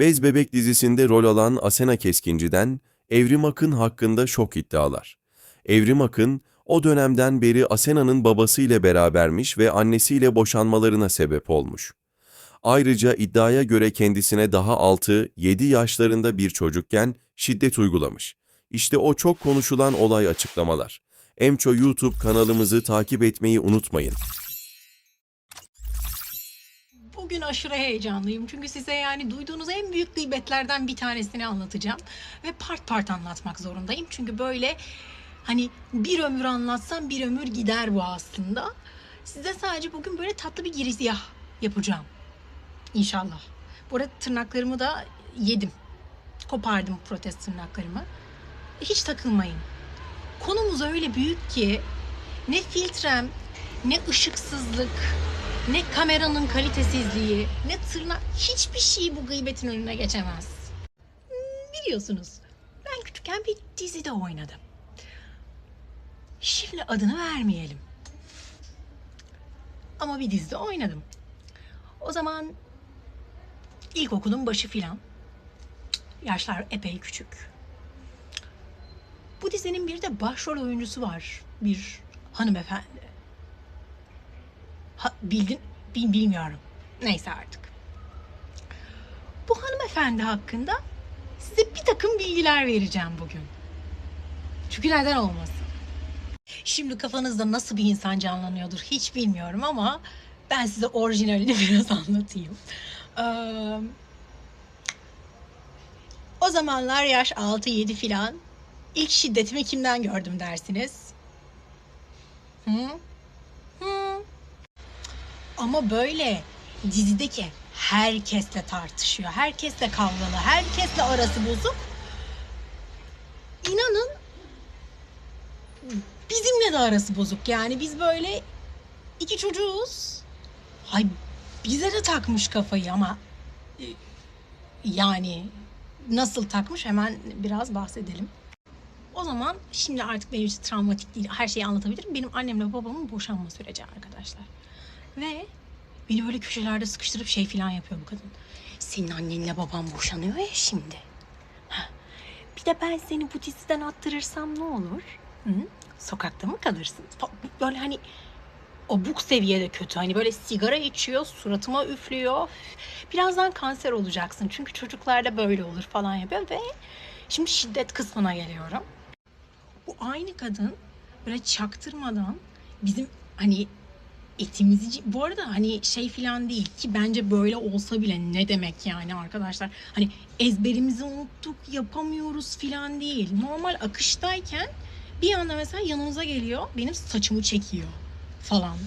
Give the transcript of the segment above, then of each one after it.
Bez Bebek dizisinde rol alan Asena Keskinci'den Evrim Akın hakkında şok iddialar. Evrim Akın, o dönemden beri Asena'nın babasıyla berabermiş ve annesiyle boşanmalarına sebep olmuş. Ayrıca iddiaya göre kendisine daha 6-7 yaşlarında bir çocukken şiddet uygulamış. İşte o çok konuşulan olay açıklamalar. Emço YouTube kanalımızı takip etmeyi unutmayın. Bugün aşırı heyecanlıyım çünkü size yani duyduğunuz en büyük gıybetlerden bir tanesini anlatacağım ve part part anlatmak zorundayım çünkü böyle hani bir ömür anlatsam bir ömür gider bu aslında. Size sadece bugün böyle tatlı bir girizgah yapacağım. İnşallah. Bu arada tırnaklarımı da yedim. Kopardım protez tırnaklarımı. Hiç takılmayın. Konumuz öyle büyük ki ne filtrem, ne ışıksızlık, ne kameranın kalitesizliği, ne tırnak, hiçbir şey bu gıybetin önüne geçemez. Hmm, Biliyorsunuz, ben küçükken bir dizide oynadım. Şimdi adını vermeyelim. Ama bir dizide oynadım. O zaman ilkokulun başı filan. Yaşlar epey küçük. Bu dizinin bir de başrol oyuncusu var. Bir hanımefendi. Ha, bildin, bil, bilmiyorum. Neyse artık. Bu hanımefendi hakkında size bir takım bilgiler vereceğim bugün. Çünkü neden olmasın? Şimdi kafanızda nasıl bir insan canlanıyordur hiç bilmiyorum ama ben size orijinalini biraz anlatayım. O zamanlar yaş 6-7 filan. İlk şiddetimi kimden gördüm dersiniz? Hı? Ama böyle dizideki herkesle tartışıyor. Herkesle kavgalı. Herkesle arası bozuk. İnanın bizimle de arası bozuk. Yani biz böyle iki çocuğuz. Hay bize de takmış kafayı ama e, yani nasıl takmış hemen biraz bahsedelim. O zaman şimdi artık benim için travmatik değil. Her şeyi anlatabilirim. Benim annemle babamın boşanma süreci arkadaşlar. Ve beni böyle köşelerde sıkıştırıp şey falan yapıyor bu kadın. Senin annenle baban boşanıyor ya şimdi. Heh. Bir de ben seni bu diziden attırırsam ne olur? Hı? Sokakta mı kalırsın? Böyle hani obuk seviyede kötü. Hani böyle sigara içiyor, suratıma üflüyor. Birazdan kanser olacaksın. Çünkü çocuklarda böyle olur falan yapıyor ve şimdi şiddet kısmına geliyorum. Bu aynı kadın böyle çaktırmadan bizim hani etimizi bu arada hani şey filan değil ki bence böyle olsa bile ne demek yani arkadaşlar? Hani ezberimizi unuttuk yapamıyoruz filan değil. Normal akıştayken bir anda mesela yanımıza geliyor benim saçımı çekiyor falan.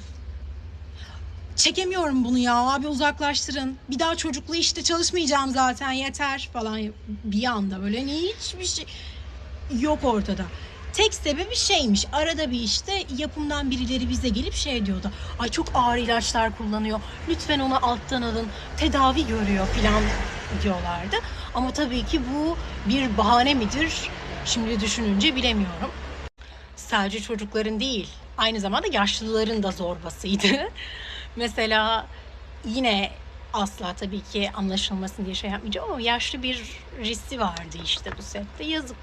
Çekemiyorum bunu ya abi uzaklaştırın. Bir daha çocuklu işte çalışmayacağım zaten yeter falan. Bir anda böyle hiçbir şey yok ortada. Tek sebebi şeymiş. Arada bir işte yapımdan birileri bize gelip şey diyordu. Ay çok ağır ilaçlar kullanıyor. Lütfen onu alttan alın. Tedavi görüyor falan diyorlardı. Ama tabii ki bu bir bahane midir? Şimdi düşününce bilemiyorum. Sadece çocukların değil, aynı zamanda yaşlıların da zorbasıydı. Mesela yine asla tabii ki anlaşılmasın diye şey yapmayacağım ama yaşlı bir risi vardı işte bu sette. Yazık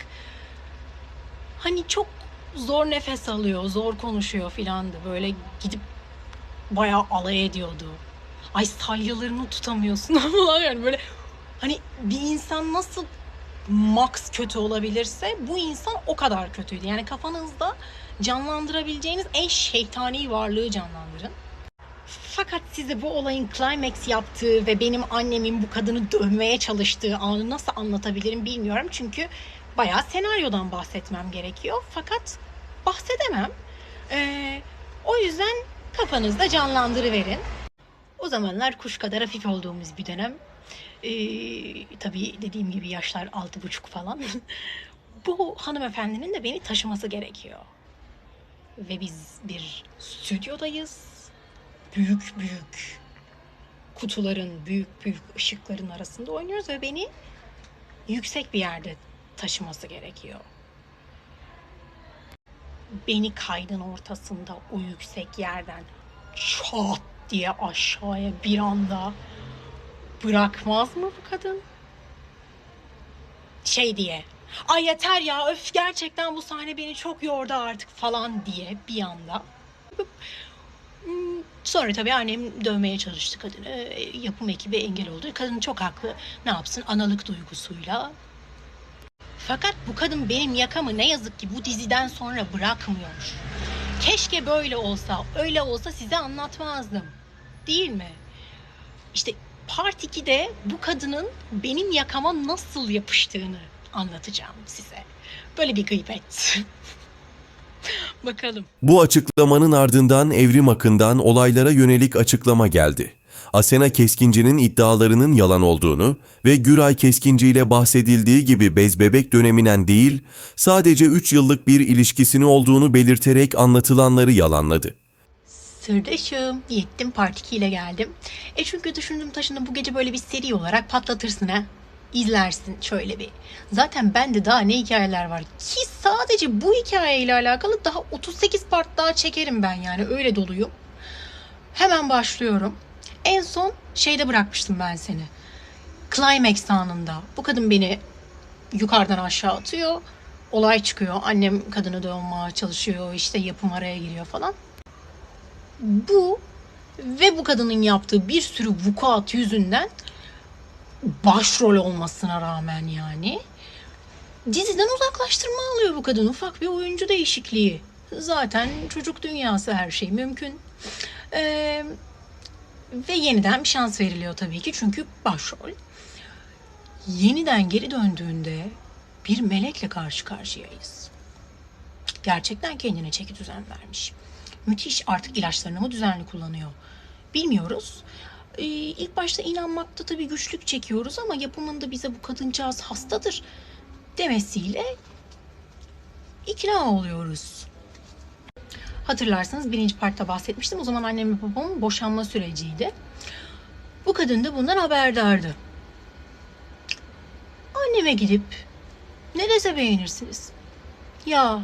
hani çok zor nefes alıyor, zor konuşuyor filandı. Böyle gidip bayağı alay ediyordu. Ay salyalarını tutamıyorsun falan yani böyle hani bir insan nasıl max kötü olabilirse bu insan o kadar kötüydü. Yani kafanızda canlandırabileceğiniz en şeytani varlığı canlandırın. Fakat size bu olayın climax yaptığı ve benim annemin bu kadını dövmeye çalıştığı anı nasıl anlatabilirim bilmiyorum. Çünkü bayağı senaryodan bahsetmem gerekiyor. Fakat bahsedemem. Ee, o yüzden kafanızda canlandırıverin. O zamanlar kuş kadar hafif olduğumuz bir dönem. Ee, tabii dediğim gibi yaşlar altı buçuk falan. bu hanımefendinin de beni taşıması gerekiyor. Ve biz bir stüdyodayız. Büyük büyük kutuların, büyük büyük ışıkların arasında oynuyoruz ve beni yüksek bir yerde taşıması gerekiyor. Beni kaydın ortasında o yüksek yerden çat diye aşağıya bir anda bırakmaz mı bu kadın? şey diye. Ay yeter ya öf gerçekten bu sahne beni çok yordu artık falan diye bir anda. Sonra tabii annem dövmeye çalıştı kadını. E, Yapım ekibi engel oldu. Kadın çok haklı. Ne yapsın analık duygusuyla. Fakat bu kadın benim yakamı ne yazık ki bu diziden sonra bırakmıyor. Keşke böyle olsa, öyle olsa size anlatmazdım. Değil mi? İşte Part 2'de bu kadının benim yakama nasıl yapıştığını anlatacağım size. Böyle bir gıybet. Bakalım. Bu açıklamanın ardından Evrim Akın'dan olaylara yönelik açıklama geldi. Asena Keskinci'nin iddialarının yalan olduğunu ve Güray Keskinci ile bahsedildiği gibi bez bebek döneminden değil, sadece 3 yıllık bir ilişkisini olduğunu belirterek anlatılanları yalanladı. Sırdaşım. Yettim part 2 ile geldim. E çünkü düşündüm taşındım bu gece böyle bir seri olarak patlatırsın ha. İzlersin şöyle bir. Zaten bende daha ne hikayeler var ki sadece bu hikayeyle alakalı daha 38 part daha çekerim ben yani öyle doluyum. Hemen başlıyorum. En son şeyde bırakmıştım ben seni. Climax anında. Bu kadın beni yukarıdan aşağı atıyor. Olay çıkıyor. Annem kadını dövmeye çalışıyor. işte yapım araya giriyor falan bu ve bu kadının yaptığı bir sürü vukuat yüzünden başrol olmasına rağmen yani diziden uzaklaştırma alıyor bu kadın. Ufak bir oyuncu değişikliği. Zaten çocuk dünyası her şey mümkün. Ee, ve yeniden bir şans veriliyor tabii ki çünkü başrol. Yeniden geri döndüğünde bir melekle karşı karşıyayız. Gerçekten kendine çeki düzen vermiş müthiş artık ilaçlarını mı düzenli kullanıyor bilmiyoruz. Ee, ilk başta inanmakta tabii güçlük çekiyoruz ama yapımında bize bu kadıncağız hastadır demesiyle ikna oluyoruz. Hatırlarsanız birinci partta bahsetmiştim. O zaman annem ve babamın boşanma süreciydi. Bu kadın da bundan haberdardı. Anneme gidip ne dese beğenirsiniz. Ya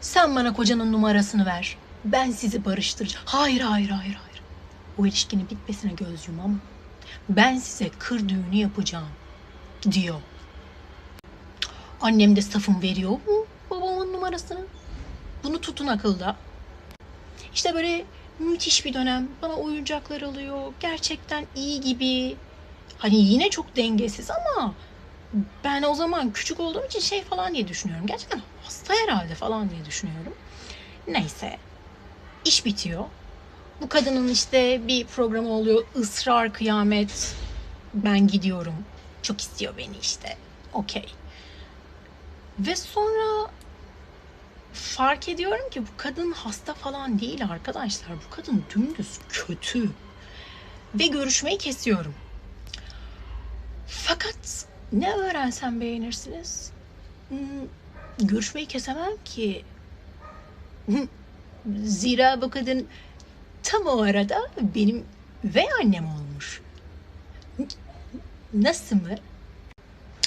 sen bana kocanın numarasını ver. Ben sizi barıştıracağım. Hayır, hayır, hayır, hayır. O ilişkinin bitmesine göz yumam. Ben size kır düğünü yapacağım diyor. Annem de safım veriyor mu babamın numarasını? Bunu tutun akılda. İşte böyle müthiş bir dönem. Bana oyuncaklar alıyor. Gerçekten iyi gibi. Hani yine çok dengesiz ama ben o zaman küçük olduğum için şey falan diye düşünüyorum. Gerçekten hasta herhalde falan diye düşünüyorum. Neyse. iş bitiyor. Bu kadının işte bir programı oluyor. Israr kıyamet. Ben gidiyorum. Çok istiyor beni işte. Okey. Ve sonra fark ediyorum ki bu kadın hasta falan değil arkadaşlar. Bu kadın dümdüz kötü. Ve görüşmeyi kesiyorum. Fakat ne öğrensem beğenirsiniz? Hmm, görüşmeyi kesemem ki. Zira bu kadın tam o arada benim ve annem olmuş. Nasıl mı?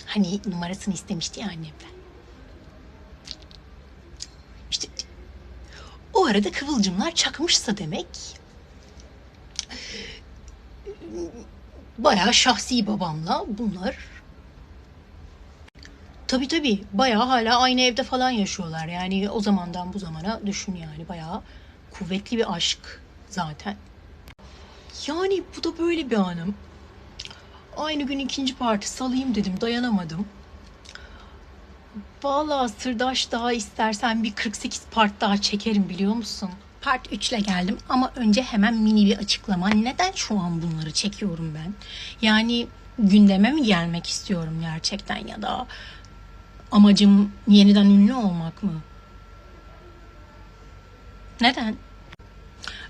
Hani numarasını istemişti ya annemden. İşte o arada kıvılcımlar çakmışsa demek bayağı şahsi babamla bunlar Tabii tabii. Bayağı hala aynı evde falan yaşıyorlar. Yani o zamandan bu zamana düşün yani. Bayağı kuvvetli bir aşk zaten. Yani bu da böyle bir anım. Aynı gün ikinci parti salayım dedim. Dayanamadım. Vallahi sırdaş daha istersen bir 48 part daha çekerim biliyor musun? Part 3 ile geldim ama önce hemen mini bir açıklama. Neden şu an bunları çekiyorum ben? Yani gündeme mi gelmek istiyorum gerçekten ya da amacım yeniden ünlü olmak mı? Neden?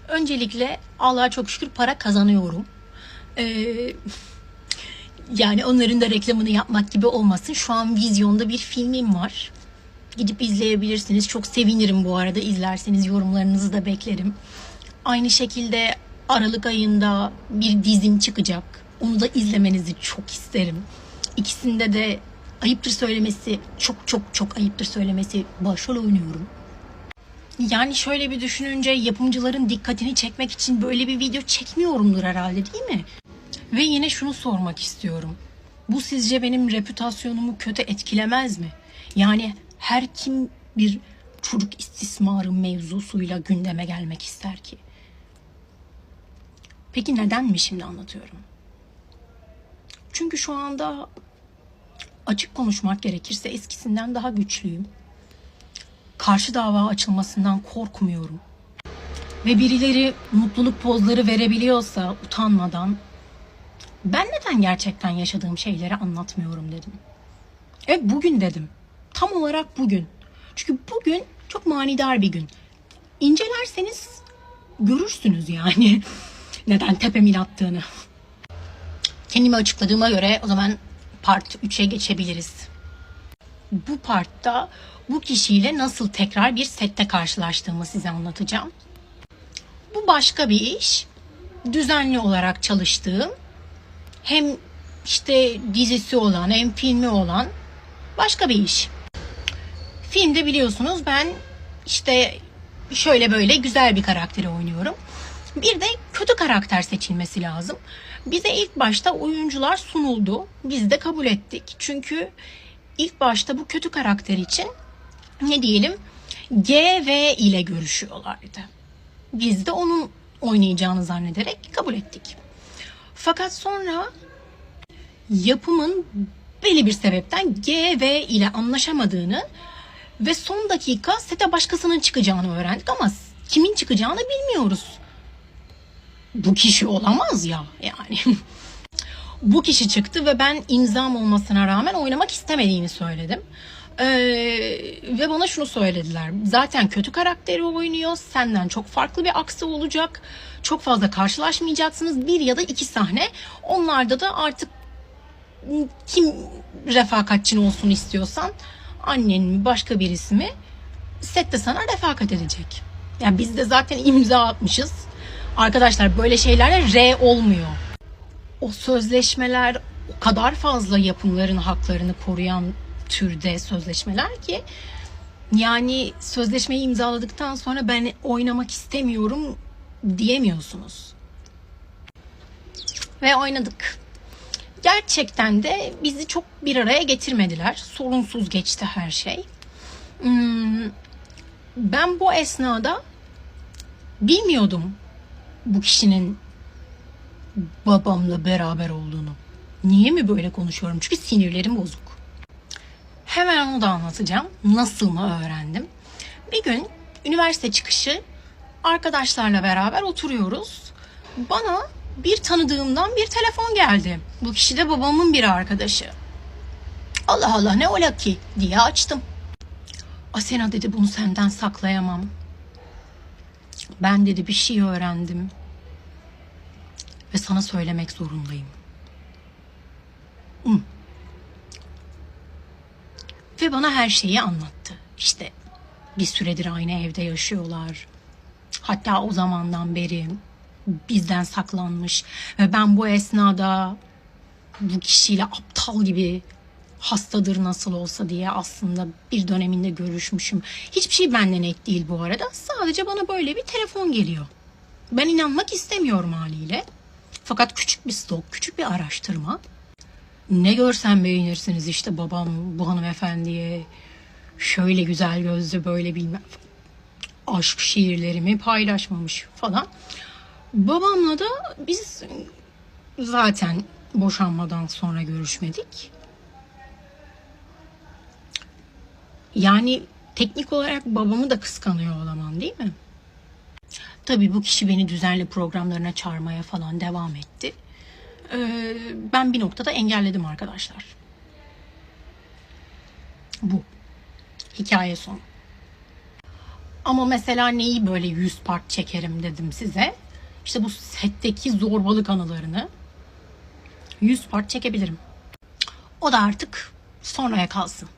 Öncelikle Allah'a çok şükür para kazanıyorum. Ee, yani onların da reklamını yapmak gibi olmasın. Şu an vizyonda bir filmim var. Gidip izleyebilirsiniz. Çok sevinirim bu arada izlerseniz yorumlarınızı da beklerim. Aynı şekilde Aralık ayında bir dizim çıkacak. Onu da izlemenizi çok isterim. İkisinde de ayıptır söylemesi, çok çok çok ayıptır söylemesi başrol oynuyorum. Yani şöyle bir düşününce yapımcıların dikkatini çekmek için böyle bir video çekmiyorumdur herhalde değil mi? Ve yine şunu sormak istiyorum. Bu sizce benim reputasyonumu kötü etkilemez mi? Yani her kim bir çocuk istismarı mevzusuyla gündeme gelmek ister ki? Peki neden mi şimdi anlatıyorum? Çünkü şu anda açık konuşmak gerekirse eskisinden daha güçlüyüm. Karşı dava açılmasından korkmuyorum. Ve birileri mutluluk pozları verebiliyorsa utanmadan ben neden gerçekten yaşadığım şeyleri anlatmıyorum dedim. Evet bugün dedim. Tam olarak bugün. Çünkü bugün çok manidar bir gün. İncelerseniz görürsünüz yani neden tepemin attığını. Kendimi açıkladığıma göre o zaman part 3'e geçebiliriz. Bu partta bu kişiyle nasıl tekrar bir sette karşılaştığımı size anlatacağım. Bu başka bir iş. Düzenli olarak çalıştığım hem işte dizisi olan hem filmi olan başka bir iş. Filmde biliyorsunuz ben işte şöyle böyle güzel bir karakteri oynuyorum. Bir de kötü karakter seçilmesi lazım. Bize ilk başta oyuncular sunuldu. Biz de kabul ettik. Çünkü ilk başta bu kötü karakter için ne diyelim G ve ile görüşüyorlardı. Biz de onun oynayacağını zannederek kabul ettik. Fakat sonra yapımın belli bir sebepten G ve ile anlaşamadığını ve son dakika sete başkasının çıkacağını öğrendik ama kimin çıkacağını bilmiyoruz. Bu kişi olamaz ya yani. Bu kişi çıktı ve ben imzam olmasına rağmen oynamak istemediğini söyledim. Ee, ve bana şunu söylediler. Zaten kötü karakteri oynuyor. Senden çok farklı bir aksi olacak. Çok fazla karşılaşmayacaksınız. Bir ya da iki sahne. Onlarda da artık kim refakatçin olsun istiyorsan annen mi başka birisi mi sette sana refakat edecek. Yani biz de zaten imza atmışız. Arkadaşlar böyle şeylerle R olmuyor. O sözleşmeler o kadar fazla yapımların haklarını koruyan türde sözleşmeler ki yani sözleşmeyi imzaladıktan sonra ben oynamak istemiyorum diyemiyorsunuz. Ve oynadık. Gerçekten de bizi çok bir araya getirmediler. Sorunsuz geçti her şey. Hmm, ben bu esnada bilmiyordum bu kişinin babamla beraber olduğunu. Niye mi böyle konuşuyorum? Çünkü sinirlerim bozuk. Hemen onu da anlatacağım. Nasıl mı öğrendim? Bir gün üniversite çıkışı arkadaşlarla beraber oturuyoruz. Bana bir tanıdığımdan bir telefon geldi. Bu kişi de babamın bir arkadaşı. Allah Allah ne ola ki diye açtım. Asena dedi bunu senden saklayamam. Ben dedi bir şey öğrendim. Ve sana söylemek zorundayım. Bana her şeyi anlattı. İşte bir süredir aynı evde yaşıyorlar. Hatta o zamandan beri bizden saklanmış ve ben bu esnada bu kişiyle aptal gibi hastadır nasıl olsa diye aslında bir döneminde görüşmüşüm. Hiçbir şey benden net değil bu arada. Sadece bana böyle bir telefon geliyor. Ben inanmak istemiyorum haliyle. Fakat küçük bir stok, küçük bir araştırma. Ne görsem beğenirsiniz işte babam bu hanımefendiye şöyle güzel gözlü böyle bilmem aşk şiirlerimi paylaşmamış falan. Babamla da biz zaten boşanmadan sonra görüşmedik. Yani teknik olarak babamı da kıskanıyor olamam değil mi? Tabii bu kişi beni düzenli programlarına çağırmaya falan devam etti. Ee, ben bir noktada engelledim arkadaşlar. Bu. Hikaye sonu. Ama mesela neyi böyle yüz part çekerim dedim size. İşte bu setteki zorbalık anılarını yüz part çekebilirim. O da artık sonraya kalsın.